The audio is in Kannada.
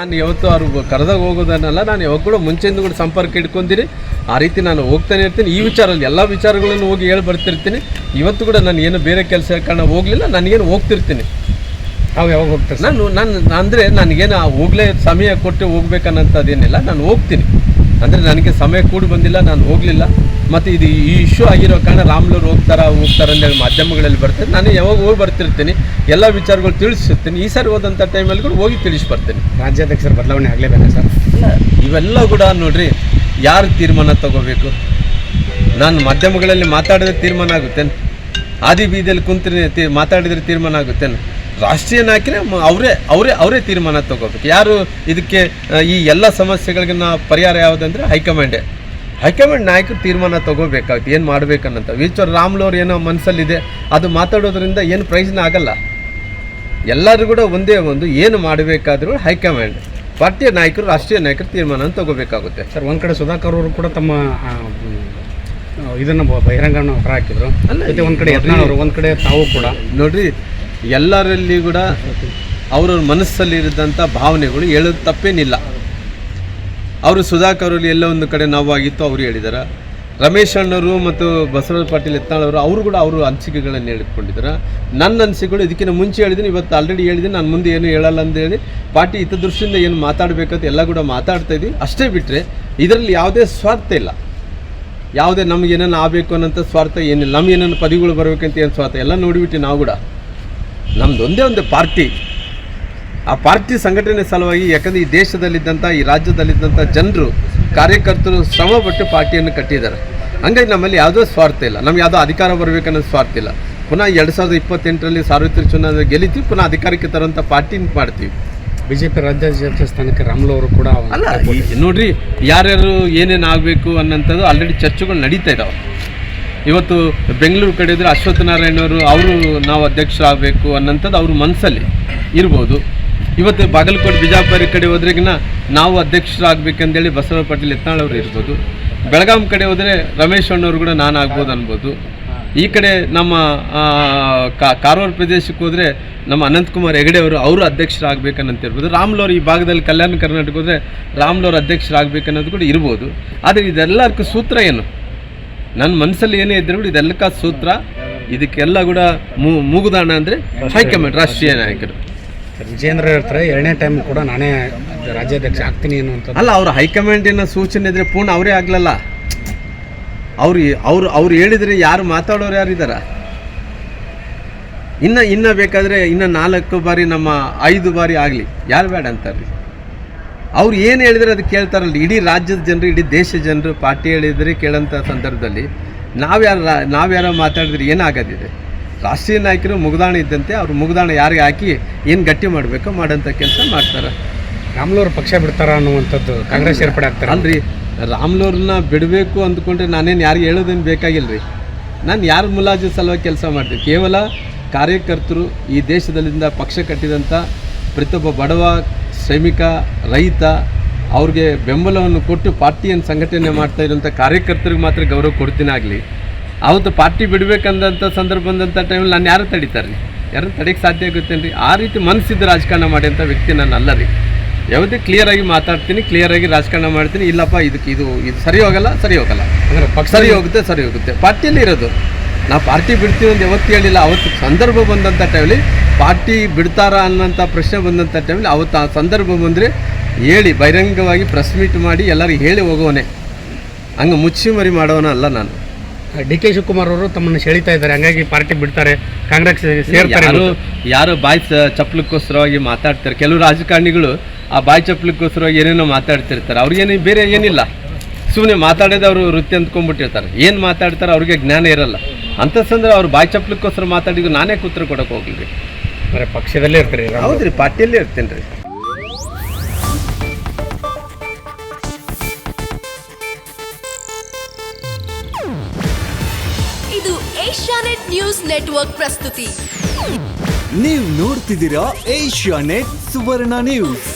ನಾನು ಯಾವತ್ತು ಅವ್ರು ಕರೆದಾಗ ಹೋಗೋದನ್ನಲ್ಲ ನಾನು ಯಾವಾಗ ಕೂಡ ಮುಂಚೆಯಿಂದ ಕೂಡ ಸಂಪರ್ಕ ಇಟ್ಕೊಂಡಿರಿ. ಆ ರೀತಿ ನಾನು ಹೋಗ್ತಾನೆ ಇರ್ತೀನಿ. ಈ ವಿಚಾರದಲ್ಲಿ ಎಲ್ಲ ವಿಚಾರಗಳನ್ನು ಹೋಗಿ ಹೇಳಿ ಬರ್ತಿರ್ತೀನಿ. ಇವತ್ತು ಕೂಡ ನಾನು ಏನು ಬೇರೆ ಕೆಲಸ ಕಾರಣ ಹೋಗಲಿಲ್ಲ ನನಗೇನು ಹೋಗ್ತಿರ್ತೀನಿ. ನಾವು ಯಾವಾಗ ಹೋಗ್ತಾರೆ ನಾನು ನಾನು ಅಂದರೆ ನನಗೇನು ಹೋಗ್ಲೇ ಸಮಯ ಕೊಟ್ಟು ಹೋಗ್ಬೇಕನ್ನಂಥದ್ದೇನಿಲ್ಲ ನಾನು ಹೋಗ್ತೀನಿ. ಅಂದರೆ ನನಗೆ ಸಮಯ ಕೂಡಿ ಬಂದಿಲ್ಲ ನಾನು ಹೋಗಲಿಲ್ಲ. ಮತ್ತು ಇದು ಈ ಇಶ್ಯೂ ಆಗಿರೋ ಕಾರಣ ರಾಮ್ಲೂರು ಹೋಗ್ತಾರ ಹೋಗ್ತಾರ ಅಂತೇಳಿ ಮಾಧ್ಯಮಗಳಲ್ಲಿ ಬರ್ತೇನೆ ನಾನು ಯಾವಾಗ ಹೋಗಿ ಬರ್ತಿರ್ತೀನಿ ಎಲ್ಲ ವಿಚಾರಗಳು ತಿಳಿಸಿರ್ತೀನಿ ಈ ಸಾರಿ ಹೋದಂಥ ಟೈಮಲ್ಲಿ ಕೂಡ ಹೋಗಿ ತಿಳಿಸಿ ಬರ್ತೇನೆ. ರಾಜ್ಯಾಧ್ಯಕ್ಷರ ಬದಲಾವಣೆ ಆಗಲೇಬೇಕಾ ಸರ್? ಇವೆಲ್ಲ ಕೂಡ ನೋಡ್ರಿ ಯಾರು ತೀರ್ಮಾನ ತಗೋಬೇಕು? ನಾನು ಮಾಧ್ಯಮಗಳಲ್ಲಿ ಮಾತಾಡಿದ್ರೆ ತೀರ್ಮಾನ ಆಗುತ್ತೇನೆ? ಆದಿ ಬೀದಿಯಲ್ಲಿ ಕುಂತ್ರೆ ಮಾತಾಡಿದ್ರೆ ತೀರ್ಮಾನ ಆಗುತ್ತೇನು? ರಾಷ್ಟ್ರೀಯ ನಾಯಕರೇ ಅವರೇ ಅವರೇ ಅವರೇ ತೀರ್ಮಾನ ತಗೋಬೇಕು. ಯಾರು ಇದಕ್ಕೆ ಈ ಎಲ್ಲ ಸಮಸ್ಯೆಗಳಿಗೆ ಪರಿಹಾರ ಯಾವುದಂದ್ರೆ ಹೈಕಮಾಂಡೇ. ಹೈಕಮಾಂಡ್ ನಾಯಕರು ತೀರ್ಮಾನ ತಗೋಬೇಕಾಗುತ್ತೆ ಏನು ಮಾಡ್ಬೇಕನ್ನಂತ. ವಿಚಾರ ರಾಮ್ಲವ್ರು ಏನೋ ಮನಸ್ಸಲ್ಲಿದೆ ಅದು ಮಾತಾಡೋದ್ರಿಂದ ಏನು ಪ್ರಯೋಜನ ಆಗಲ್ಲ. ಎಲ್ಲರೂ ಕೂಡ ಒಂದೇ ಒಂದು ಏನು ಮಾಡಬೇಕಾದ್ರೂ ಹೈಕಮಾಂಡ್. ಪಾರ್ಟಿಯ ನಾಯಕರು ರಾಷ್ಟ್ರೀಯ ನಾಯಕರು ತೀರ್ಮಾನ ತಗೋಬೇಕಾಗುತ್ತೆ. ಸರ್ ಒಂದು ಕಡೆ ಸುಧಾಕರ್ ಅವರು ಕೂಡ ತಮ್ಮ ಇದನ್ನು ಬಹಿರಂಗ ಬಹಿರಂಗವನ್ನು ಹೊರಹಾಕಿದ್ರು ಅಲ್ಲ, ಒಂದು ಕಡೆ ಯತ್ನಾಳ್ ಅವರು ಒಂದು ಕಡೆ ತಾವು ಕೂಡ. ನೋಡ್ರಿ ಎಲ್ಲರಲ್ಲಿ ಕೂಡ ಅವ್ರವ್ರ ಮನಸ್ಸಲ್ಲಿರಿದಂಥ ಭಾವನೆಗಳು ಹೇಳೋದು ತಪ್ಪೇನಿಲ್ಲ. ಅವರು ಸುಧಾಕರ್ ಅವರಲ್ಲಿ ಎಲ್ಲ ಒಂದು ಕಡೆ ನೋವಾಗಿತ್ತು, ಅವರು ಹೇಳಿದ್ದಾರೆ ರಮೇಶ್ ಅಣ್ಣವರು ಮತ್ತು ಬಸವರಾಜ ಪಾಟೀಲ್ ಎತ್ತಾಳವರು ಅವರು ಕೂಡ ಅವರು ಅನಿಸಿಕೆಗಳನ್ನು ಹೇಳಿಕೊಂಡಿದ್ದಾರೆ ನನ್ನ ಅನಿಸಿಕೆಗಳು ಇದಕ್ಕಿಂತ ಮುಂಚೆ ಹೇಳಿದ್ದೀನಿ, ಇವತ್ತು ಆಲ್ರೆಡಿ ಹೇಳಿದ್ದೀನಿ, ನಾನು ಮುಂದೆ ಏನು ಹೇಳಲ್ಲ ಅಂತ ಹೇಳಿ ಪಾರ್ಟಿ ಹಿತದೃಷ್ಟಿಯಿಂದ ಏನು ಮಾತಾಡಬೇಕಂತ ಎಲ್ಲ ಕೂಡ ಮಾತಾಡ್ತಾ ಇದ್ದೀವಿ ಅಷ್ಟೇ ಬಿಟ್ಟರೆ ಇದರಲ್ಲಿ ಯಾವುದೇ ಸ್ವಾರ್ಥ ಇಲ್ಲ. ಯಾವುದೇ ನಮ್ಗೆ ಏನೇನು ಆಗಬೇಕು ಅನ್ನೋಂಥ ಸ್ವಾರ್ಥ ಏನಿಲ್ಲ. ನಮ್ಗೆ ಏನೇನು ಪದವಿಗಳು ಬರಬೇಕಂತ ಏನು ಸ್ವಾರ್ಥ ಎಲ್ಲ ನೋಡಿಬಿಟ್ಟು ನಾವು ಕೂಡ. ನಮ್ದು ಒಂದೇ ಒಂದು ಪಾರ್ಟಿ. ಆ ಪಾರ್ಟಿ ಸಂಘಟನೆ ಸಲುವಾಗಿ ಯಾಕಂದರೆ ಈ ದೇಶದಲ್ಲಿದ್ದಂಥ ಈ ರಾಜ್ಯದಲ್ಲಿದ್ದಂಥ ಜನರು ಕಾರ್ಯಕರ್ತರು ಶ್ರಮಪಟ್ಟು ಪಾರ್ಟಿಯನ್ನು ಕಟ್ಟಿದ್ದಾರೆ. ಹಂಗಾಗಿ ನಮ್ಮಲ್ಲಿ ಯಾವುದೋ ಸ್ವಾರ್ಥ ಇಲ್ಲ. ನಮ್ಗೆ ಯಾವುದೋ ಅಧಿಕಾರ ಬರಬೇಕನ್ನೋ ಸ್ವಾರ್ಥ ಇಲ್ಲ. ಪುನಃ ಎರಡು ಸಾವಿರದ ಇಪ್ಪತ್ತೆಂಟರಲ್ಲಿ ಸಾರ್ವತ್ರಿಕ ಚುನಾವಣೆ ಗೆಲ್ಲಿತೀವಿ ಪುನಃ ಅಧಿಕಾರಕ್ಕೆ ತರುವಂಥ ಪಾರ್ಟಿ ಮಾಡ್ತೀವಿ. ಬಿಜೆಪಿ ರಾಜ್ಯಾಧ್ಯಕ್ಷ ಸ್ಥಾನಕ್ಕೆ ರಾಮುಲು ಅವರು ಕೂಡ ಅಲ್ಲ ನೋಡಿರಿ ನೋಡ್ರಿ ಯಾರ್ಯಾರು ಏನೇನು ಆಗಬೇಕು ಅನ್ನೋಂಥದ್ದು ಆಲ್ರೆಡಿ ಚರ್ಚೆಗಳು ನಡೀತಾ ಇದಾವೆ. ಇವತ್ತು ಬೆಂಗಳೂರು ಕಡೆ ಇದ್ದರೆ ಅಶ್ವತ್ಥ ನಾರಾಯಣವರು ಅವರು ನಾವು ಅಧ್ಯಕ್ಷರಾಗಬೇಕು ಅನ್ನೋಂಥದ್ದು ಅವ್ರ ಮನಸ್ಸಲ್ಲಿ ಇರ್ಬೋದು. ಇವತ್ತು ಬಾಗಲಕೋಟೆ ಬಿಜಾಪುರ ಕಡೆ ಹೋದ್ರೆಗಿನ ನಾವು ಅಧ್ಯಕ್ಷರಾಗಬೇಕಂತೇಳಿ ಬಸವ ಪಾಟೀಲ್ ಯತ್ನಾಳ್ ಅವರು ಇರ್ಬೋದು. ಬೆಳಗಾಂ ಕಡೆ ಹೋದರೆ ರಮೇಶ್ ಅಣ್ಣವ್ರು ಕೂಡ ನಾನು ಆಗ್ಬೋದು ಅನ್ಬೋದು. ಈ ಕಡೆ ನಮ್ಮ ಕಾರವಾರ ಪ್ರದೇಶಕ್ಕೆ ಹೋದರೆ ನಮ್ಮ ಅನಂತಕುಮಾರ್ ಹೆಗಡೆ ಅವರು ಅವರು ಅಧ್ಯಕ್ಷರಾಗಬೇಕನ್ನಂತ ಇರ್ಬೋದು ರಾಮ್ಲವರು ಈ ಭಾಗದಲ್ಲಿ ಕಲ್ಯಾಣ ಕರ್ನಾಟಕ ಹೋದರೆ ರಾಮ್ಲೋರ್ ಅಧ್ಯಕ್ಷರಾಗಬೇಕನ್ನೋದು ಕೂಡ ಇರ್ಬೋದು. ಆದರೆ ಇದೆಲ್ಲದಕ್ಕೂ ಸೂತ್ರ ಏನು? ನನ್ನ ಮನಸ್ಸಲ್ಲಿ ಏನೇ ಇದ್ರು ಕೂಡ ಇದೆಲ್ಲಕ್ಕ ಸೂತ್ರ. ಇದಕ್ಕೆಲ್ಲ ಕೂಡ ಮೂ ಮೂಗುದಾಣ ಅಂದರೆ ಹೈಕಮಾಂಡ್ ರಾಷ್ಟ್ರೀಯ ನಾಯಕರು. ವಿಜೇಂದ್ರ ಹೇಳ್ತಾರೆ ಎರಡನೇ ಟೈಮ್ ಕೂಡ ನಾನೇ ರಾಜ್ಯಾಧ್ಯಕ್ಷ ಆಗ್ತೀನಿ ಅನ್ನುವಂಥದ್ದು. ಅಲ್ಲ ಅವ್ರ ಹೈಕಮಾಂಡಿನ ಸೂಚನೆ ಇದ್ರೆ ಪೂರ್ಣ ಅವರೇ ಆಗ್ಲಲ್ಲ. ಅವ್ರು ಅವ್ರು ಅವ್ರು ಹೇಳಿದರೆ ಯಾರು ಮಾತಾಡೋರು ಯಾರಿದಾರ ಇನ್ನು ಇನ್ನು ಬೇಕಾದರೆ ಇನ್ನು ನಾಲ್ಕು ಬಾರಿ ನಮ್ಮ ಐದು ಬಾರಿ ಆಗಲಿ. ಯಾರು ಬೇಡ ಅಂತಾರ್ರಿ? ಅವ್ರು ಏನು ಹೇಳಿದ್ರೆ ಅದು ಕೇಳ್ತಾರಲ್ಲ ಇಡೀ ರಾಜ್ಯದ ಜನರು ಇಡೀ ದೇಶ ಜನರು ಪಾರ್ಟಿ ಹೇಳಿದರೆ ಕೇಳೋಂಥ ಸಂದರ್ಭದಲ್ಲಿ ನಾವ್ಯಾರು ನಾವ್ಯಾರೋ ಮಾತಾಡಿದ್ರೆ ಏನಾಗೋದಿದೆ? ರಾಷ್ಟ್ರೀಯ ನಾಯಕರು ಮುಗ್ದಾಣ ಇದ್ದಂತೆ ಅವ್ರು ಮುಗ್ದಾಣ ಯಾರಿಗೆ ಹಾಕಿ ಏನು ಗಟ್ಟಿ ಮಾಡಬೇಕು ಮಾಡೋಂಥ ಕೆಲಸ ಮಾಡ್ತಾರೆ. ರಾಮುಲು ಅವರು ಪಕ್ಷ ಬಿಡ್ತಾರ ಅನ್ನುವಂಥದ್ದು ಕಾಂಗ್ರೆಸ್ ಸೇರ್ಪಡೆ ಆಗ್ತಾರೆ. ಅಲ್ರಿ ರಾಮ್ಲವ್ರನ್ನ ಬಿಡಬೇಕು ಅಂದ್ಕೊಂಡ್ರೆ ನಾನೇನು ಯಾರಿಗೆ ಹೇಳೋದೇನು ಬೇಕಾಗಿಲ್ಲ ರೀ ನಾನು ಯಾರು ಮುಲಾಜು ಸಲುವಾಗಿ ಕೆಲಸ ಮಾಡ್ತೀನಿ ಕೇವಲ ಕಾರ್ಯಕರ್ತರು ಈ ದೇಶದಲ್ಲಿಂದ ಪಕ್ಷ ಕಟ್ಟಿದಂಥ ಪ್ರತಿಯೊಬ್ಬ ಬಡವ ಶ್ರಮಿಕ, ರೈತ, ಅವ್ರಿಗೆ ಬೆಂಬಲವನ್ನು ಕೊಟ್ಟು ಪಾರ್ಟಿಯನ್ನು ಸಂಘಟನೆ ಮಾಡ್ತಾ ಇರುವಂಥ ಕಾರ್ಯಕರ್ತರಿಗೆ ಮಾತ್ರ ಗೌರವ ಕೊಡ್ತೀನಿ ಆಗಲಿ. ಅವತ್ತು ಪಾರ್ಟಿ ಬಿಡಬೇಕಂದಂಥ ಸಂದರ್ಭ ಬಂದಂಥ ಟೈಮಲ್ಲಿ ನಾನು ಯಾರು ತಡೀತಾರೆ ರೀ ಯಾರು ತಡೆಯಕ್ಕೆ ಸಾಧ್ಯ ಆಗುತ್ತೇನೆ ರೀ ಆ ರೀತಿ ಮನಸ್ಸಿದ್ದು ರಾಜಕಾರಣ ಮಾಡಿದಂಥ ವ್ಯಕ್ತಿ ನಾನು ಅಲ್ಲ ರೀ ಯಾವುದೇ ಕ್ಲಿಯರಾಗಿ ಮಾತಾಡ್ತೀನಿ ಕ್ಲಿಯರಾಗಿ ರಾಜಕಾರಣ ಮಾಡ್ತೀನಿ. ಇಲ್ಲಪ್ಪ, ಇದಕ್ಕೆ ಇದು ಇದು ಸರಿ ಹೋಗಲ್ಲ ಸರಿ ಹೋಗಲ್ಲ. ಅಂದರೆ ಪಕ್ಷ ಸರಿ ಹೋಗುತ್ತೆ ಸರಿ ಹೋಗುತ್ತೆ. ಪಾರ್ಟಿಯಲ್ಲಿ ಇರೋದು. ನಾವು ಪಾರ್ಟಿ ಬಿಡ್ತೀವಿ ಅಂತ ಯಾವತ್ತು ಹೇಳಿಲ್ಲ. ಅವತ್ತು ಸಂದರ್ಭ ಬಂದಂಥ ಟೈಮಲ್ಲಿ ಪಾರ್ಟಿ ಬಿಡ್ತಾರಾ ಅನ್ನೋಂಥ ಪ್ರಶ್ನೆ ಬಂದಂಥ ಟೈಮಲ್ಲಿ ಅವತ್ತು ಆ ಸಂದರ್ಭ ಬಂದರೆ ಹೇಳಿ ಬಹಿರಂಗವಾಗಿ ಪ್ರೆಸ್ ಮೀಟ್ ಮಾಡಿ ಎಲ್ಲರಿಗೂ ಹೇಳಿ ಹೋಗೋನೆ ಹಂಗೆ ಮುಚ್ಚಿ ಮರಿ ಮಾಡೋನ ಅಲ್ಲ ನಾನು. ಡಿ ಕೆ ಶಿವಕುಮಾರ್ ಅವರು ತಮ್ಮನ್ನು ಸೆಳಿತಾ ಇದ್ದಾರೆ. ಹಂಗಾಗಿ ಪಾರ್ಟಿ ಬಿಡ್ತಾರೆ. ಕಾಂಗ್ರೆಸ್ ಸೇರ್ತಾರೆ ಯಾರು ಯಾರು ಬಾಯಿ ಚಪ್ಪಲಕ್ಕೋಸ್ಕರವಾಗಿ ಮಾತಾಡ್ತಾರೆ. ಕೆಲವು ರಾಜಕಾರಣಿಗಳು ಆ ಬಾಯಿ ಚಪ್ಪಲಕ್ಕೋಸ್ಕರವಾಗಿ ಏನೇನೋ ಮಾತಾಡ್ತಿರ್ತಾರೆ. ಅವ್ರಿಗೇನು ಬೇರೆ ಏನಿಲ್ಲ. ಸುಮ್ಮನೆ ಮಾತಾಡೋದು ಅವರು ವೃತ್ತಿ ಅಂದ್ಕೊಂಡ್ಬಿಟ್ಟಿರ್ತಾರೆ. ಏನು ಮಾತಾಡ್ತಾರೆ ಅವ್ರಿಗೆ ಜ್ಞಾನ ಇರಲ್ಲ. ಅಂಥ ಸಂದ್ರೆ ಅವ್ರು ಬಾಯಿ ಚಪ್ಲಕ್ಕೋಸ್ಕರ ಮಾತಾಡಿದ್ರು ನಾನೇ ಕೂತ್ರ ಕೊಡಕ್ಕೆ ಹೋಗ್ಲಿ. ಅಂದ್ರೆ ಪಕ್ಷದಲ್ಲೇ ಇರ್ತೀರಿ. ಹೌದ್ರಿ ಪಾರ್ಟಿಯಲ್ಲೇ ಇರ್ತೇನೆ ರೀ. ಇದು ಏಷ್ಯಾನೆಟ್ ನ್ಯೂಸ್ ನೆಟ್ವರ್ಕ್ ಪ್ರಸ್ತುತಿ. ನೀವು ನೋಡ್ತಿದ್ದೀರಾ ಏಷ್ಯಾನೆಟ್ ಸುವರ್ಣ ನ್ಯೂಸ್.